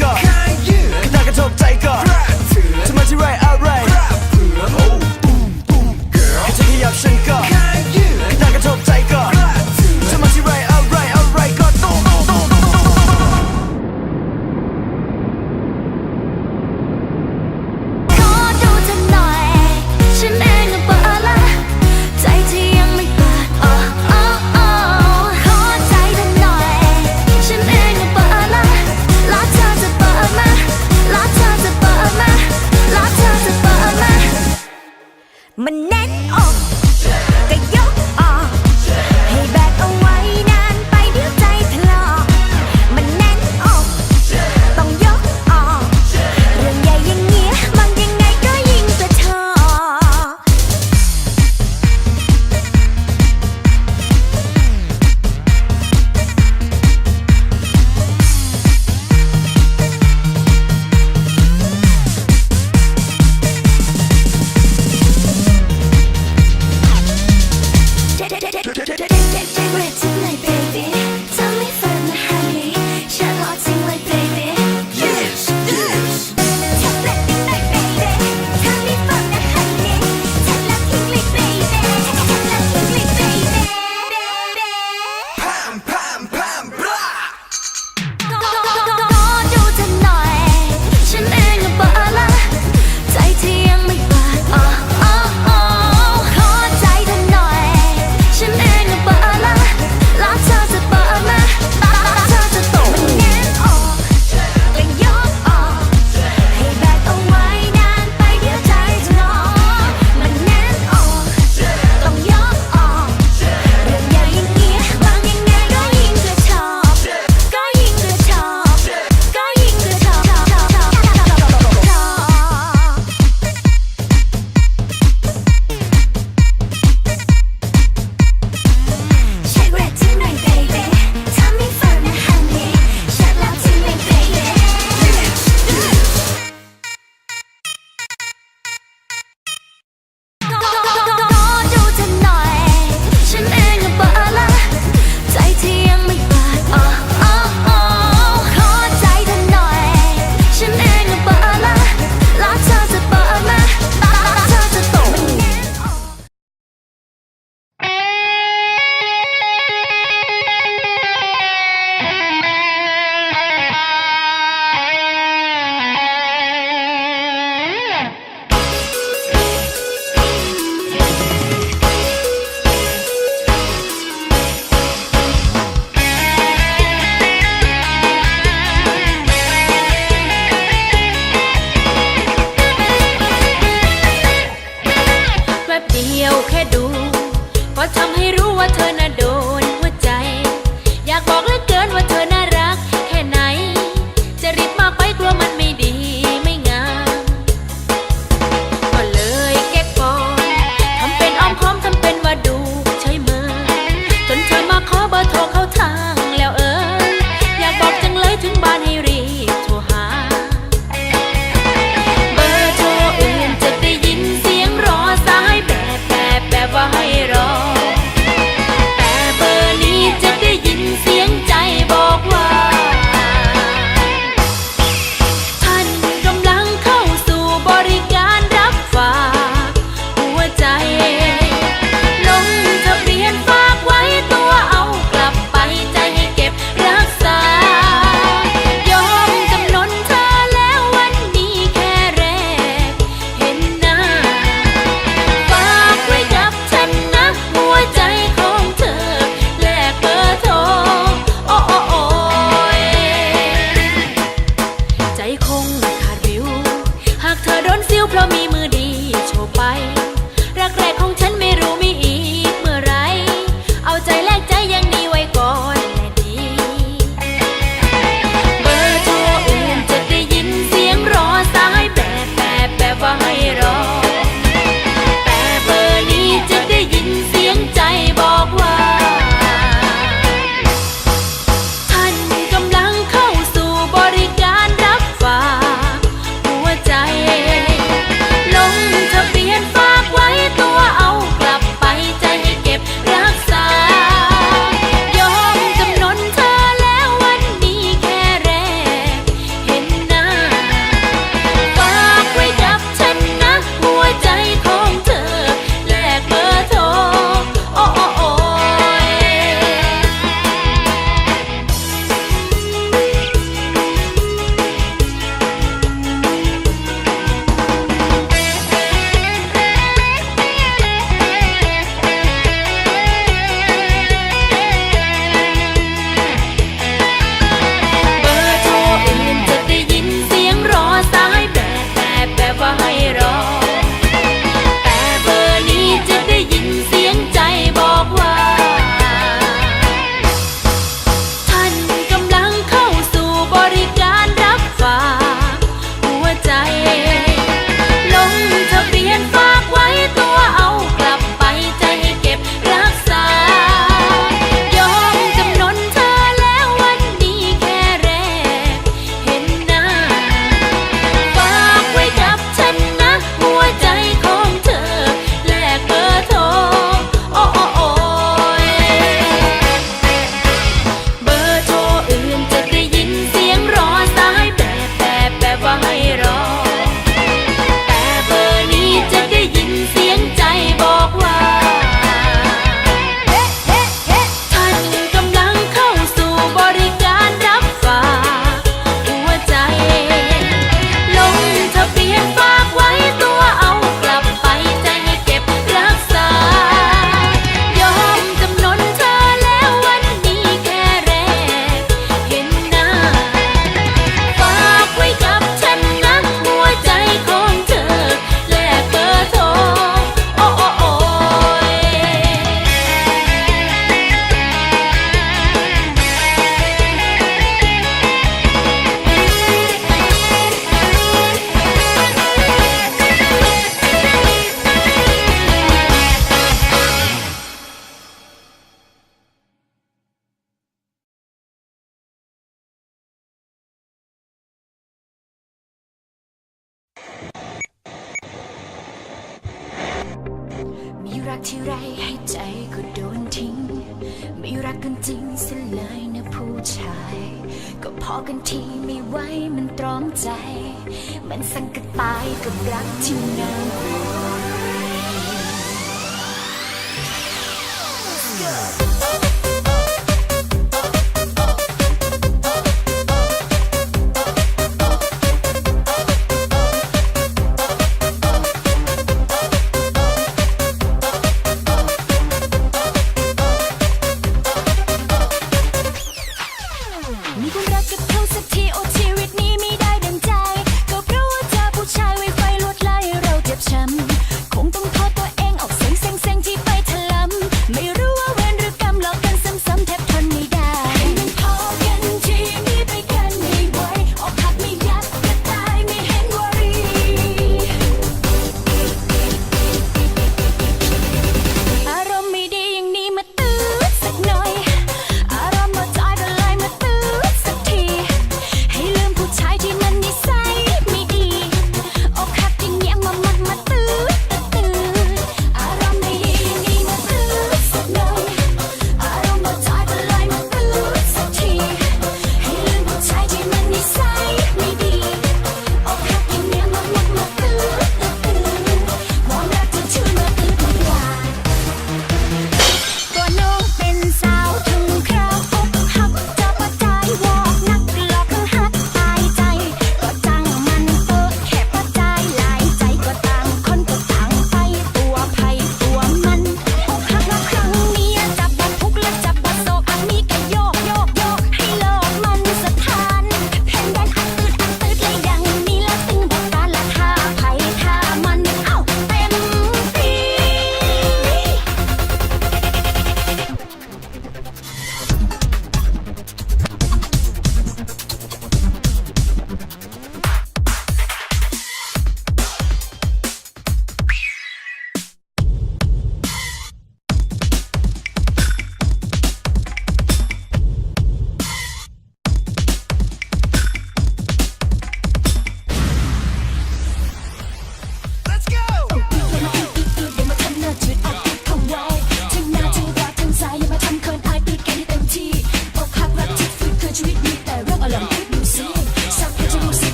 ค่เแบ รักที่ไรให้ใจก็โดนทิ้ง ไม่รักกันจริงสียเลยนะผู้ชาย ก็พอกันทีไม่ไหวมันตรอมใจ มันสั่งกันตายกับรักที่น่าเบื่อ